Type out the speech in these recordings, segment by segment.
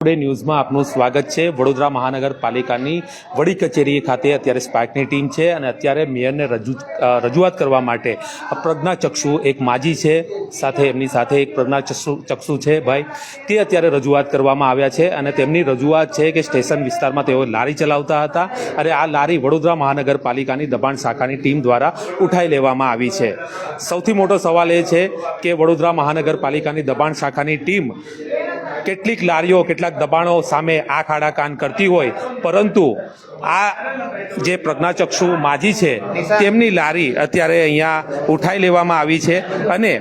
Today ન્યૂઝમાં આપનું સ્વાગત છે. વડોદરા મહાનગરપાલિકાની વડી કચેરી ખાતે અત્યારે સ્પાર્કની ટીમ છે અને અત્યારે મેયરને રજૂ રજૂઆત કરવા માટે પ્રજ્ઞાચક્ષુ એક માજી છે. સાથે એમની સાથે એક પ્રજ્ઞાચક્ષુ ચક્ષુ છે ભાઈ. તે અત્યારે રજૂઆત કરવામાં આવ્યા છે અને તેમની રજૂઆત છે કે સ્ટેશન વિસ્તારમાં તેઓ લારી ચલાવતા હતા અને આ લારી વડોદરા મહાનગરપાલિકાની દબાણ શાખાની ટીમ દ્વારા ઉઠાઈ લેવામાં આવી છે. સૌથી મોટો સવાલ એ છે કે વડોદરા મહાનગરપાલિકાની દબાણ શાખાની ટીમ કેટલીક લારીઓ કેટલાક દબાણો સામે આ ખાડા કાન કરતી હોય. પરંતુ આ જે પ્રજ્ઞાચક્ષુ માજી છે તેમની લારી અત્યારે અહીંયા ઉઠાઈ લેવામાં આવી છે અને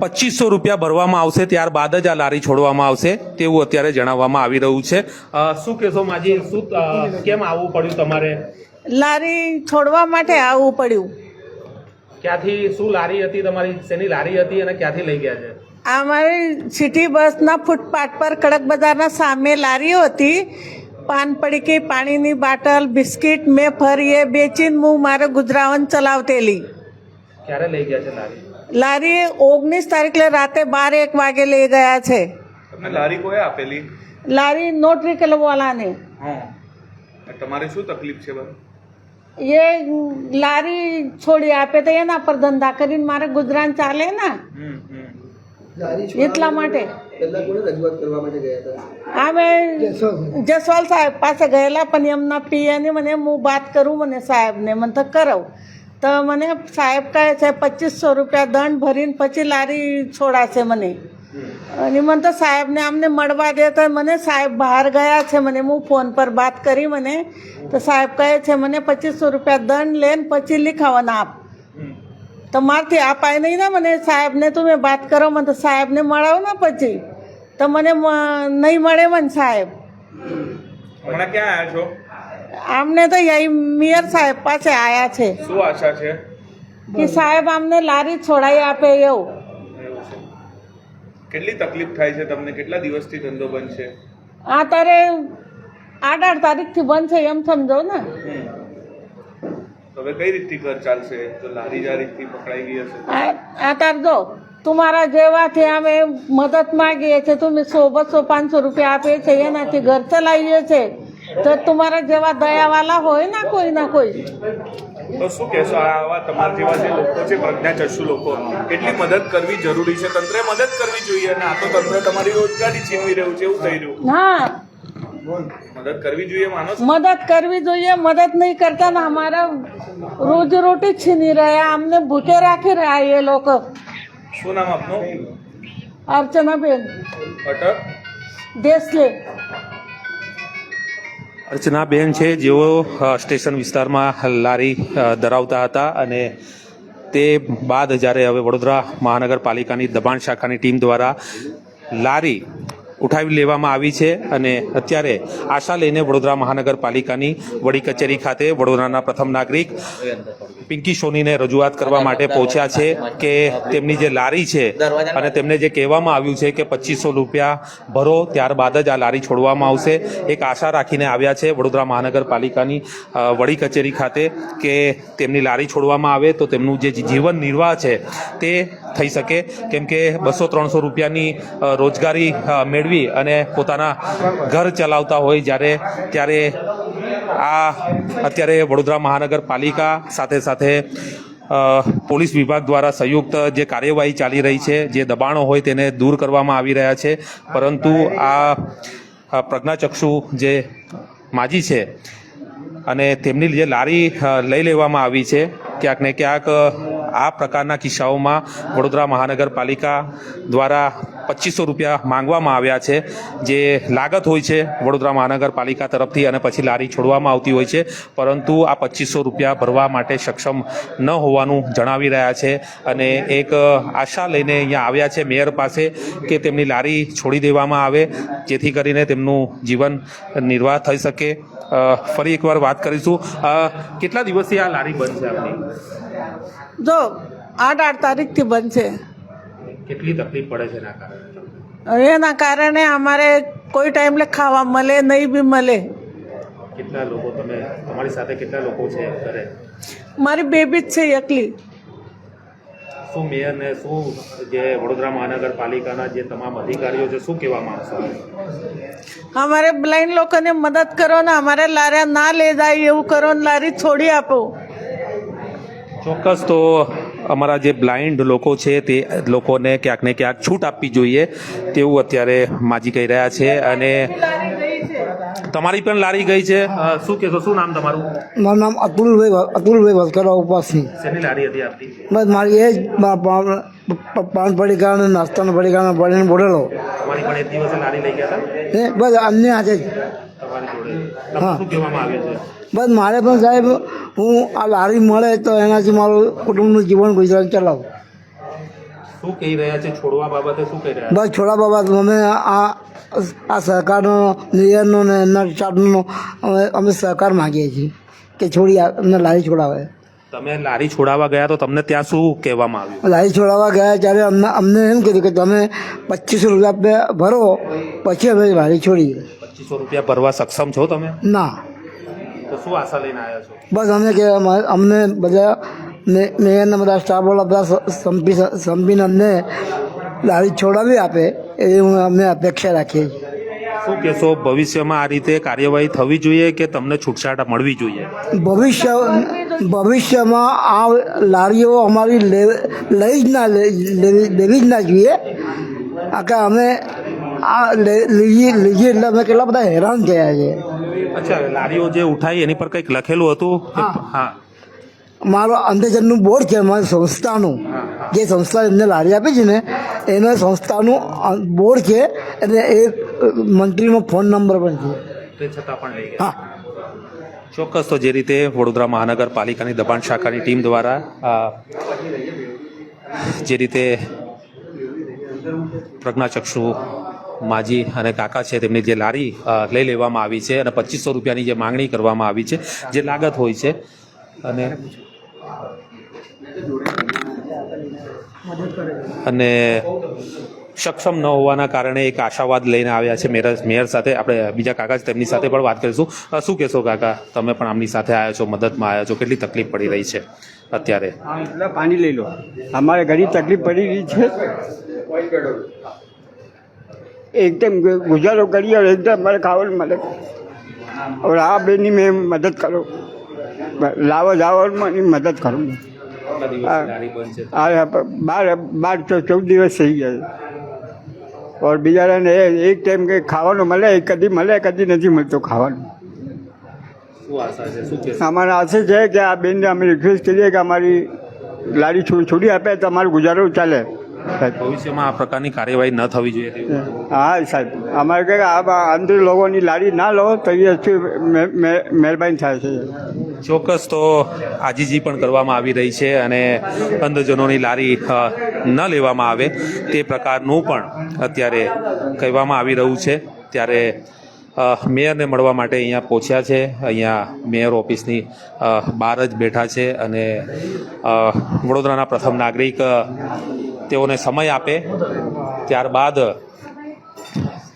પચીસો રૂપિયા ભરવામાં આવશે ત્યારબાદ જ આ લારી છોડવામાં આવશે તેવું અત્યારે જણાવવામાં આવી રહ્યું છે. શું કહેશો માજી? શું કેમ આવવું પડ્યું તમારે? લારી છોડવા માટે આવવું પડ્યું. ક્યાંથી શું લારી હતી તમારી? શેની લારી હતી અને ક્યાંથી લઈ ગયા છે? આ મારી સિટી બસના ફૂટપાથ પર કડક બજારના સામે લારીઓ હતી. પાન પડીકી પાણીની બાટલ બિસ્કિટ મેં ફરીએ બેચીને હું મારે ગુજરાવન ચલાવતેલી. ક્યારે લઈ ગયા છે લારી? લારી ઓગણીસ તારીખે રાતે બાર એક વાગે લઈ ગયા છે. લારી કોઈ આપેલી? લારી નોટરી વાલાને હા. તમારે શું તકલીફ છે એ લારી છોડી આપે તો એના પર ધંધા કરીને મારે ગુજરાન ચાલે ને. એટલા માટે. પહેલા કોને રજૂઆત કરવા માટે ગયા હતા? અમે જસવાલ સાહેબ. પાસે ગયેલા પણ એમના પીએને મને હું વાત કરું મને સાહેબને મને તો કરાવ. તો મને સાહેબ કહે છે પચીસો રૂપિયા દંડ ભરીને પછી લારી છોડાશે મને. અને મને તો સાહેબને અમને મળવા દે તો મને સાહેબ બહાર ગયા છે મને હું ફોન પર વાત કરી મને. તો સાહેબ કહે છે મને પચીસો રૂપિયા દંડ લઈને પછી લીખાવાના આપ. તો મારથી અપાય નહીં ને મને સાહેબને તમે વાત કરો મને તો સાહેબને મળાવો ને પછી. તો મને નહીં મળે મને સાહેબ. હમણાં ક્યાં આવ્યા છો? આમને તો અહીં મેયર સાહેબ પાસે આવ્યા છે. શું આશા છે? કે સાહેબ આમને લારી છોડાઈ આપે એવું. કેટલી તકલીફ થાય છે તમને? કેટલા દિવસથી ધંધો બંધ છે? આ તારે આઠ આઠ તારીખથી બંધ છે એમ સમજો ને. હવે કઈ રીતથી ઘર ચાલશે? તો લારી જારીથી પકડાઈ ગઈ હશે? આ તાર જો તમારા જેવાથી અમે મદદ માગીએ છીએ તમે સો બસો પાંચસો રૂપિયા આપીએ છીએ એનાથી ઘર ચલાવીએ છીએ તો તમારા જેવા દયાવાલા હોય ને કોઈ ના કોઈ? તો શું કહેશો આવા તમારા જેવા જે લોકો છે પ્રજ્ઞાચક્ષુ લોકો કેટલી મદદ કરવી જરૂરી છે? તંત્રે મદદ કરવી જોઈએ અને આ તો તંત્ર તમારી રોજગારી છીનવી રહ્યું છે એવું થઈ રહ્યું. હા મદદ કરવી જોઈએ માનો મદદ કરવી જોઈએ મદદ નહીં કરતા ને અમારા રોજ રોટી છીની રહ્યા અમને ભૂખે રાખી રહ્યા એ લોકો. શું નામ આપનું? અર્ચનાબેન. અટક? દેશલે. અર્ચનાબેન છે જેઓ સ્ટેશન વિસ્તારમાં લારી ધરાવતા હતા અને તે બાદ જ્યારે હવે વડોદરા મહાનગરપાલિકાની દબાણ શાખાની ટીમ દ્વારા લારી ઉઠાવી લેવામાં આવી છે અને અત્યારે આશા લઈને વડોદરા મહાનગરપાલિકાની વડી કચેરી ખાતે વડોદરાના પ્રથમ નાગરિક પિંકી સોનીને રજૂઆત કરવા માટે પહોંચ્યા છે કે તેમની જે લારી છે અને તેમને જે કહેવામાં આવ્યું છે કે પચીસો રૂપિયા ભરો ત્યારબાદ જ આ લારી છોડવામાં આવશે. એક આશા રાખીને આવ્યા છે વડોદરા મહાનગરપાલિકાની વડી કચેરી ખાતે કે તેમની લારી છોડવામાં આવે તો તેમનું જે જીવન નિર્વાહ છે તે થઈ શકે. કેમ કે બસો ત્રણસો રૂપિયાની રોજગારી અ, મેળવી અને પોતાના ઘર ચલાવતા હોય જ્યારે ત્યારે આ અત્યારે વડોદરા મહાનગરપાલિકા સાથે સાથે પોલીસ વિભાગ દ્વારા સંયુક્ત જે કાર્યવાહી ચાલી રહી છે, જે દબાણો હોય તેને દૂર કરવામાં આવી રહ્યા છે. પરંતુ આ પ્રજ્ઞાચક્ષુ જે માજી છે અને તેમની જે લારી લઈ લેવામાં આવી છે, ક્યાંક ને ક્યાંક આ પ્રકારના કિસ્સાઓમાં વડોદરા મહાનગરપાલિકા દ્વારા પચીસો રૂપિયા માંગવામાં આવ્યા છે. જે લાગત હોય છે વડોદરા મહાનગરપાલિકા તરફથી અને પછી લારી છોડવામાં આવતી હોય છે. પરંતુ આ પચીસો રૂપિયા ભરવા માટે સક્ષમ ન હોવાનું જણાવી રહ્યા છે અને એક આશા લઈને અહીંયા આવ્યા છે મેયર પાસે કે તેમની લારી છોડી દેવામાં આવે, જેથી કરીને તેમનું જીવન નિર્વાહ થઈ શકે. ફરી એકવાર વાત કરીશું. કેટલા દિવસથી આ લારી બંધ છે આપની? જો આઠ આઠ તારીખથી બંધ છે કેટલી તકલીફ પડે છે એના કારણે એના કારણે અમારે કોઈ ટાઈમલે ખાવા મળે નહીં બી મળે. કેટલા લોકો તમે તમારી સાથે કેટલા લોકો છે ઘરે? મારી બેબી જ છે એકલી. શું મેયરને શું જે વડોદરા મહાનગરપાલિકાના જે તમામ અધિકારીઓ છે શું કહેવા માંગશો અમારે બ્લાઇન્ડ લોકોને મદદ કરો ને અમારે લાર્યા ના લઈ જાય એવું કરો ને લારી છોડી આપો. ચોક્કસ તો અમારા જે બ્લાઇન્ડ લોકો છે તે લોકોને ક્યાંક ને ક્યાંક છૂટ આપવી જોઈએ તેવું અત્યારે માજી કહી રહ્યા છે અને તમારી પણ લારી ગઈ છે. શું કહેશો? શું નામ તમારું? મારું નામ અતુલભાઈ અતુલભાઈ ભસ્કરા ઉપાસની શેની લારી હતી આપની? બસ મારી એ જ પાન પડીકા અને નાસ્તાના પડીકાના પડીને બોલેલો. તમારી પણ એક દિવસે લારી લઈ ગયા હતા? એ બસ અન્ય આજે જ. બસ મારે પણ સાહેબ હું આ લારી મળે તો એનાથી મારું કુટુંબનું જીવન ગુજરાન ચલાવું. શું કહી રહ્યા છે? છોડવા બાબતે શું કહી રહ્યા બસ છોડા બાબા અમે આ આ સહકારનો નિયરનો ને એમના સ્ટાફનો અમે સહકાર માગીએ છીએ કે છોડી અમને લારી છોડાવે. તમે લારી છોડાવવા ગયા તો તમને ત્યાં શું કહેવામાં આવ્યું? લારી છોડાવવા ગયા ત્યારે અમને અમને એમ કીધું કે તમે પચીસો રૂપિયા ભરો પછી અમે લારી છોડીએ. પચીસો રૂપિયા ભરવા સક્ષમ છો તમે? ના. તો શું આશા લઈને આવ્યા છો? બસ અમે કે અમને બધા મેં બધા સ્ટાફવાળા બધા સંપી સંપીને અમને લારી છોડાવી આપે. એવી હું અમે અપેક્ષા રાખીએ. છીએ શું કહેશો ભવિષ્યમાં આ રીતે કાર્યવાહી થવી જોઈએ કે તમને છૂટછાટ મળવી જોઈએ? ભવિષ્ય ભવિષ્યમાં આ લારીઓ અમારી લઈ જ ના લેવી જ ના જોઈએ. કે અમે આ લે- લીધી લીધી એટલે અમે કેટલા બધા હેરાન થયા છે. અચ્છા લારીઓ જે ઉઠાઈ એની પર કંઈક લખેલું હતું? હા. મારો અંધજનનું બોર્ડ છે મારી સંસ્થાનું. જે સંસ્થા એમને લારી આપી છે ને એના સંસ્થાનું બોર્ડ છે અને એ મંત્રીનો ફોન નંબર પણ છે. છતાં પણ હા. ચોક્કસ તો જે રીતે વડોદરા મહાનગરપાલિકાની દબાણ શાખાની ટીમ દ્વારા જે રીતે પ્રજ્ઞાચક્ષુ માજી અને કાકા છે તેમની જે લારી લઈ લેવામાં આવી છે અને પચીસો રૂપિયાની જે માંગણી કરવામાં આવી છે જે લાગત હોય છે. અને અને સક્ષમ ન હોવાના કારણે એક આશાવાદ લઈને આવ્યા છે મેયર મેયર સાથે. આપણે બીજા કાકા તેમની સાથે પણ વાત કરીશું. શું કહેશો કાકા? તમે પણ આમની સાથે આવ્યા છો, મદદમાં આવ્યા છો. કેટલી તકલીફ પડી રહી છે અત્યારે? પાણી લઈ લો. અમારે ઘણી તકલીફ પડી રહી છે. એકદમ ગુજારો કરીએ એકદમ અમારે ખાવાનું મદદ હવે આ બેની મેં મદદ કરો. લાવો જાવરમાં મદદ કરું. બાર બાર ચૌદ દિવસ થઈ ગયા. ઓર બિચારાને એ- એક ટાઈમ કંઈ ખાવાનું મળે કદી મળે કદી નથી મળતું ખાવાનું. અમારે આશા છે કે આ બેનને અમે રિક્વેસ્ટ કરીએ કે અમારી લારી છોડી છોડી આપે તો અમારું ગુજારો ચાલે. સાહેબ. ભવિષ્યમાં આ પ્રકારની કાર્યવાહી ન થવી જોઈએ. હા સાહેબ. અમારે કે આ અંદર લોકોની લારી ના લો તો એ મહેરબાની થાય છે. ચોક્કસ તો આજીજી પણ કરવામાં આવી રહી છે અને અંધજનોની લારી ન લેવામાં આવે તે પ્રકારનું પણ અત્યારે કહેવામાં આવી રહ્યું છે. ત્યારે મેયરને મળવા માટે અહીંયા પહોંચ્યા છે. અહીંયા મેયર ઓફિસની બહાર જ બેઠા છે અને વડોદરાના પ્રથમ નાગરિક તેઓને સમય આપે. ત્યારબાદ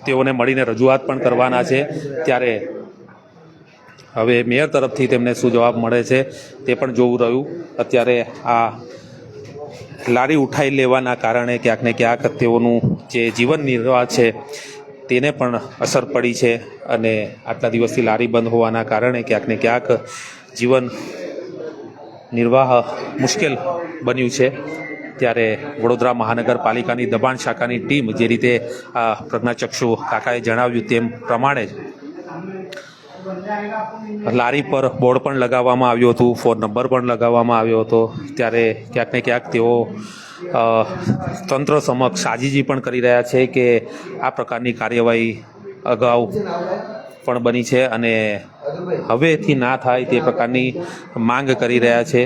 તેઓને મળીને રજૂઆત પણ કરવાના છે. ત્યારે હવે મેયર તરફથી તેમને શું જવાબ મળે છે તે પણ જોવું રહ્યું. અત્યારે આ લારી ઉઠાઈ લેવાના કારણે ક્યાંક ને ક્યાંક તેઓનું જે જીવન નિર્વાહ છે તેને પણ અસર પડી છે અને આટલા દિવસથી લારી બંધ હોવાના કારણે ક્યાંક ને ક્યાંક જીવન નિર્વાહ મુશ્કેલ બન્યું છે. ત્યારે વડોદરા મહાનગરપાલિકાની દબાણ શાખાની ટીમ જે રીતે પ્રજ્ઞાચક્ષુ કાકાએ જણાવ્યું તેમ પ્રમાણે જ લારી પર બોર્ડ પણ લગાવવામાં આવ્યું હતું, ફોન નંબર પણ લગાવવામાં આવ્યો હતો. ત્યારે ક્યાંક ને ક્યાંક તેઓ તંત્ર સમક્ષ સાજીજી પણ કરી રહ્યા છે કે આ પ્રકારની કાર્યવાહી અગાઉ પણ બની છે અને હવેથી ના થાય તે પ્રકારની માંગ કરી રહ્યા છે.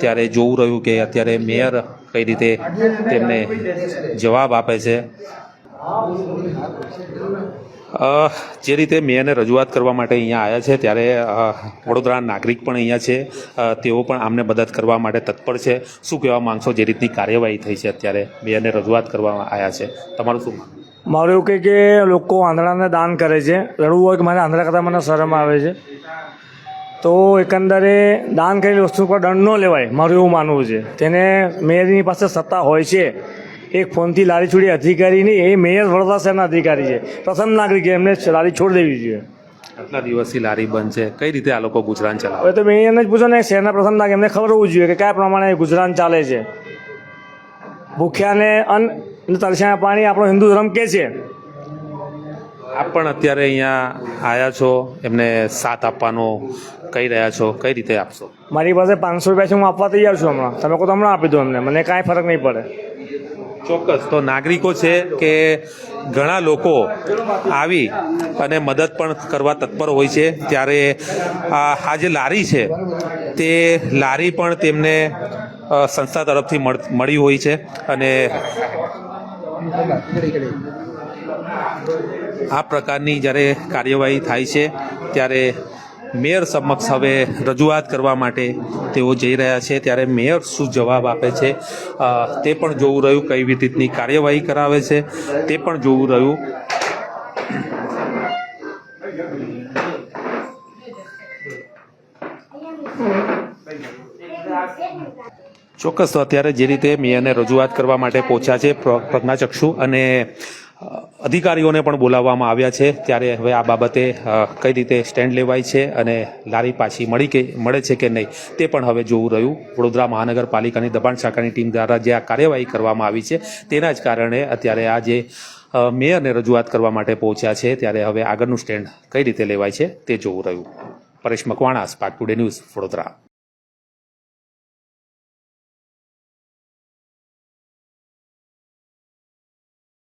ત્યારે જોવું રહ્યું કે અત્યારે મેયર કઈ રીતે તેમને જવાબ આપે છે. જે રીતે મેયરને રજૂઆત કરવા માટે અહીંયા આવ્યા છે, ત્યારે વડોદરા નાગરિક પણ અહીંયા છે. તેઓ પણ આમને મદદ કરવા માટે તત્પર છે. શું કહેવા માગશો? જે રીતની કાર્યવાહી થઈ છે અત્યારે મેયરને રજૂઆત કરવામાં આવ્યા છે. તમારું શું? મારું એવું કહે કે લોકો આંધળાને દાન કરે છે. રડવું હોય કે મારે આંધળા કરતાં મને શરમ આવે છે. તો એકંદરે દાન કરેલી વસ્તુ પર દંડ ન લેવાય મારું એવું માનવું છે. તેને મેયરની પાસે સત્તા હોય છે. એક ફોનથી લારી છોડી અધિકારી નહીં એ મેયર વડોદરા શહેરના અધિકારી છે. પ્રથમ નાગરિકે એમને લારી છોડી દેવી જોઈએ. આટલા દિવસથી લારી બંધ છે. કઈ રીતે આ લોકો ગુજરાન ચલાવે? હવે તો મેયરને જ પૂછો ને શહેરના પ્રથમ નાગરિક એમને ખબર હોવું જોઈએ કે કયા પ્રમાણે ગુજરાન ચાલે છે. ભૂખ્યાને અન્ન અને તરસ્યા પાણી આપણો હિન્દુ ધર્મ કે છે? આપ પણ અત્યારે અહીંયા આવ્યા છો એમને સાથ આપવાનો કહી રહ્યા છો કઈ રીતે આપશો? મારી પાસે પાંચસો રૂપિયા છે હું આપવા તૈયાર છું હમણાં. તમે કહો તો હમણાં આપી દો અમને મને કાંઈ ફરક નહીં પડે. ચોક્કસ. તો નાગરિકો છે કે ઘણા લોકો આવી અને મદદ પણ કરવા તત્પર હોય છે ત્યારે આ જે લારી છે તે લારી પણ તેમને સંસ્થા તરફથી મળ- મળી હોય છે અને આ પ્રકારની જ્યારે કાર્યવાહી થાય છે, ત્યારે મેયર સમક્ષ હવે રજૂઆત કરવા માટે તેઓ જઈ રહ્યા છે. ત્યારે મેયર શું જવાબ આપે છે? તે પણ જોવું રહ્યું કઈ રીતની કાર્યવાહી કરાવે છે. તે પણ જોવું રહ્યું. ચોક્કસ. તો અત્યારે જે રીતે મેયરને રજૂઆત કરવા માટે પહોંચ્યા છે, પ્ર- પ્રજ્ઞાચક્ષુ અને અધિકારીઓને પણ બોલાવવામાં આવ્યા છે. ત્યારે હવે આ બાબતે કઈ રીતે સ્ટેન્ડ લેવાય છે અને લારી પાછી મળી કે, મળે છે કે નહીં, તે પણ હવે જોવું રહ્યું. વડોદરા મહાનગરપાલિકાની દબાણ શાખાની ટીમ દ્વારા જે આ કાર્યવાહી કરવામાં આવી છે, તેના જ કારણે અત્યારે આ જે મેયરને રજૂઆત કરવા માટે પહોંચ્યા છે, ત્યારે હવે આગળનું સ્ટેન્ડ કઈ રીતે લેવાય છે, તે જોવું રહ્યું. Paresh Makwana, spark today news, Vadodara.